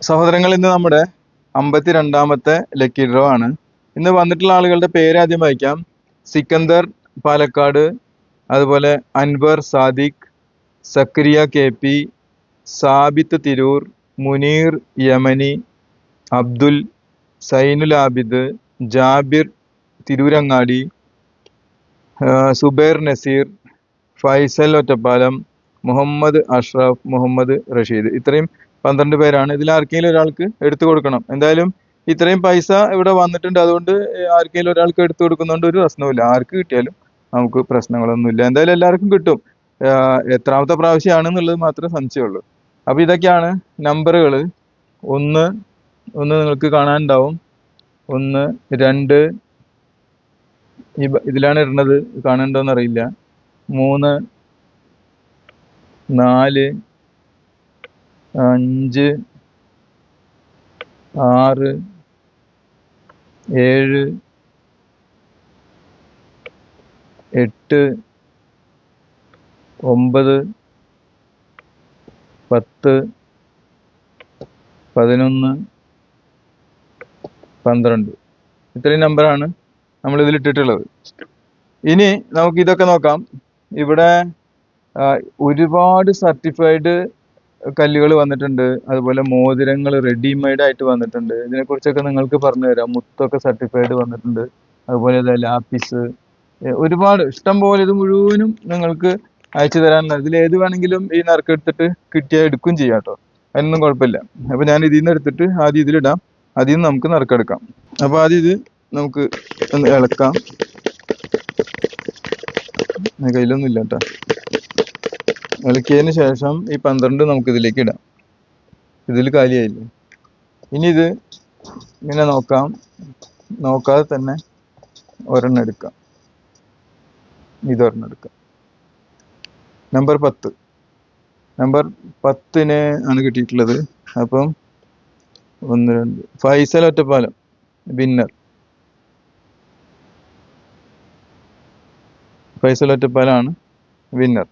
സഹോദരങ്ങൾ ഇന്ന് നമ്മുടെ അമ്പത്തി രണ്ടാമത്തെ ലക്കി ഡ്രോ ആണ്. ഇന്ന് വന്നിട്ടുള്ള ആളുകളുടെ പേര് ആദ്യം വായിക്കാം. സിക്കന്ദർ പാലക്കാട് അതുപോലെ അൻവർ സാദിഖ് സക്രിയ കെ പി സാബിത്ത് തിരൂർ മുനീർ യമനി അബ്ദുൽ സൈനുൽ ആബിദ് ജാബിർ തിരൂരങ്ങാടി സുബൈർ നസീർ ഫൈസൽ ഒറ്റപ്പാലം മുഹമ്മദ് അഷ്റഫ് മുഹമ്മദ് റഷീദ്. ഇത്രയും പന്ത്രണ്ട് പേരാണ്. ഇതിൽ ആർക്കെങ്കിലും ഒരാൾക്ക് എടുത്തു കൊടുക്കണം. എന്തായാലും ഇത്രയും പൈസ ഇവിടെ വന്നിട്ടുണ്ട്. അതുകൊണ്ട് ആർക്കെങ്കിലും ഒരാൾക്ക് എടുത്തു കൊടുക്കുന്നതുകൊണ്ട് ഒരു പ്രശ്നവുമില്ല. ആർക്ക് കിട്ടിയാലും നമുക്ക് പ്രശ്നങ്ങളൊന്നുമില്ല. എന്തായാലും എല്ലാവർക്കും കിട്ടും. എത്രാമത്തെ പ്രാവശ്യമാണെന്നുള്ളത് മാത്രമേ സംശയമുള്ളൂ. അപ്പോൾ ഇതൊക്കെയാണ് നമ്പറുകൾ ഒന്ന് ഒന്ന് നിങ്ങൾക്ക് കാണാനുണ്ടാവും. ഒന്ന് രണ്ട് ഇതിലാണ് ഇടുന്നത്. കാണുന്നുണ്ടോന്ന് അറിയില്ല മൂന്ന് നാല് അഞ്ച് ആറ് ഏഴ് എട്ട് ഒമ്പത് പത്ത് പതിനൊന്ന് പന്ത്രണ്ട്. ഇത്രയും നമ്പറാണ് നമ്മൾ ഇതിൽ ഇട്ടിട്ടുള്ളത്. ഇനി നമുക്ക് ഇതൊക്കെ നോക്കാം. ഇവിടെ ഒരുപാട് സർട്ടിഫൈഡ് കല്ലുകൾ വന്നിട്ടുണ്ട്. അതുപോലെ മോതിരങ്ങൾ റെഡിമെയ്ഡ് ആയിട്ട് വന്നിട്ടുണ്ട്. ഇതിനെക്കുറിച്ചൊക്കെ നിങ്ങൾക്ക് പറഞ്ഞു തരാം മുത്തൊക്കെ സർട്ടിഫൈഡ് വന്നിട്ടുണ്ട്. അതുപോലെ ലാപ്പിസ് ഒരുപാട് ഇഷ്ടം പോലെ ഇത് മുഴുവനും നിങ്ങൾക്ക് അയച്ചു തരാനുള്ള ഇതിൽ ഏത് വേണമെങ്കിലും ഈ നറുക്ക് എടുത്തിട്ട് കിട്ടിയാൽ എടുക്കും ചെയ്യാം കേട്ടോ. അതിനൊന്നും കുഴപ്പമില്ല. അപ്പൊ ഞാൻ ഇതിൽ നിന്ന് എടുത്തിട്ട് ആദ്യം ഇതിലിടാം അതിൽ നിന്ന് നമുക്ക് നറുക്കെടുക്കാം അപ്പൊ ആദ്യം ഇത് നമുക്ക് ഒന്ന് ഇളക്കാം. കയ്യിലൊന്നും ഇല്ല കേട്ടോ. ഇളക്കിയതിന് ശേഷം ഈ പന്ത്രണ്ട് നമുക്ക് ഇതിലേക്ക് ഇടാം. ഇതിൽ കാലിയായില്ലേ? ഇനി ഇത് ഇങ്ങനെ നോക്കാം. നോക്കാതെ തന്നെ ഒരെണ്ണം എടുക്കാം. ഇതൊരെണ്ണം എടുക്കാം. നമ്പർ പത്ത്. നമ്പർ പത്തിന് ആണ് കിട്ടിയിട്ടുള്ളത്. അപ്പം ഒന്ന് രണ്ട്. ഫൈസൽ ഒറ്റപ്പാലം. വിന്നർ. ഫൈസൽ ഒറ്റപ്പാലാണ് വിന്നർ.